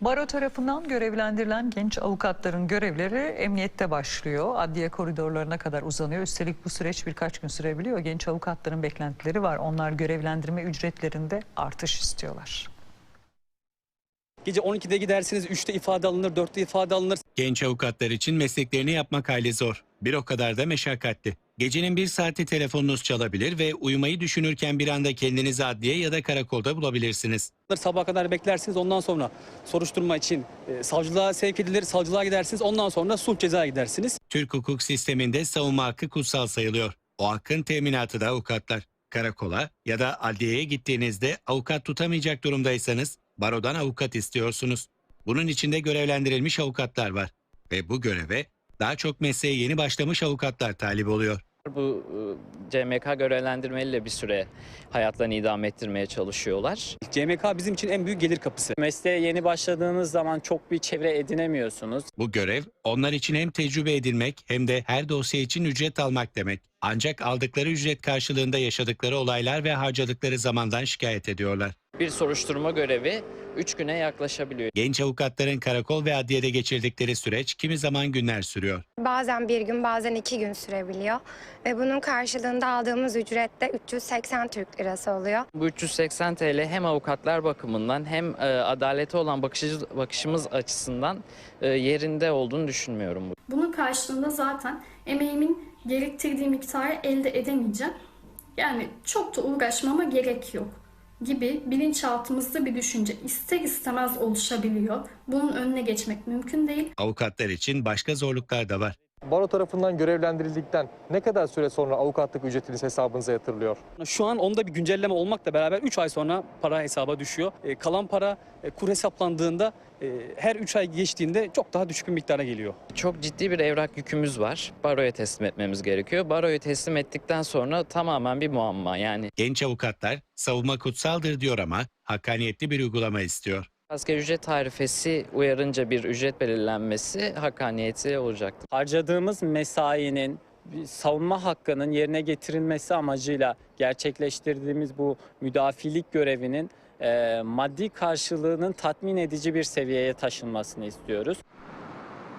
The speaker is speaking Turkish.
Baro tarafından görevlendirilen genç avukatların görevleri emniyette başlıyor. Adliye koridorlarına kadar uzanıyor. Üstelik bu süreç birkaç gün sürebiliyor. Genç avukatların beklentileri var. Onlar görevlendirme ücretlerinde artış istiyorlar. Gece 12'de gidersiniz, 3'te ifade alınır, 4'te ifade alınır. Genç avukatlar için mesleklerini yapmak hali zor. Bir o kadar da meşakkatli. Gecenin bir saati telefonunuz çalabilir ve uyumayı düşünürken bir anda kendinizi adliye ya da karakolda bulabilirsiniz. Sabaha kadar beklersiniz, ondan sonra soruşturma için e, savcılığa sevk edilir, savcılığa gidersiniz, ondan sonra sulh cezaya gidersiniz. Türk hukuk sisteminde savunma hakkı kutsal sayılıyor. O hakkın teminatı da avukatlar. Karakola ya da adliyeye gittiğinizde avukat tutamayacak durumdaysanız barodan avukat istiyorsunuz. Bunun içinde görevlendirilmiş avukatlar var. Ve bu göreve daha çok mesleğe yeni başlamış avukatlar talip oluyor. Bu e, CMK görevlendirmeliyle bir süre hayatlarını idame ettirmeye çalışıyorlar. CMK bizim için en büyük gelir kapısı. Mesleğe yeni başladığınız zaman çok bir çevre edinemiyorsunuz. Bu görev onlar için hem tecrübe edinmek hem de her dosya için ücret almak demek. Ancak aldıkları ücret karşılığında yaşadıkları olaylar ve harcadıkları zamandan şikayet ediyorlar. Bir soruşturma görevi 3 güne yaklaşabiliyor. Genç avukatların karakol ve adliyede geçirdikleri süreç kimi zaman günler sürüyor. Bazen bir gün bazen iki gün sürebiliyor. Ve bunun karşılığında aldığımız ücret de 380 Türk lirası oluyor. Bu 380 TL hem avukatlar bakımından hem e, adalete olan bakışı, bakışımız açısından e, yerinde olduğunu düşünmüyorum. Bunun karşılığında zaten emeğimin gerektirdiği miktarı elde edemeyeceğim. Yani çok da uğraşmama gerek yok gibi bilinçaltımızda bir düşünce ister istemez oluşabiliyor. Bunun önüne geçmek mümkün değil. Avukatlar için başka zorluklar da var. Baro tarafından görevlendirildikten ne kadar süre sonra avukatlık ücretiniz hesabınıza yatırılıyor? Şu an onda bir güncelleme olmakla beraber 3 ay sonra para hesaba düşüyor. E, kalan para e, kur hesaplandığında e, her 3 ay geçtiğinde çok daha düşük bir miktara geliyor. Çok ciddi bir evrak yükümüz var. Baroya teslim etmemiz gerekiyor. Baroyu teslim ettikten sonra tamamen bir muamma. Yani Genç avukatlar savunma kutsaldır diyor ama hakkaniyetli bir uygulama istiyor. Asgari ücret tarifesi uyarınca bir ücret belirlenmesi hakkaniyeti olacaktır. Harcadığımız mesainin savunma hakkının yerine getirilmesi amacıyla gerçekleştirdiğimiz bu müdafilik görevinin e, maddi karşılığının tatmin edici bir seviyeye taşınmasını istiyoruz.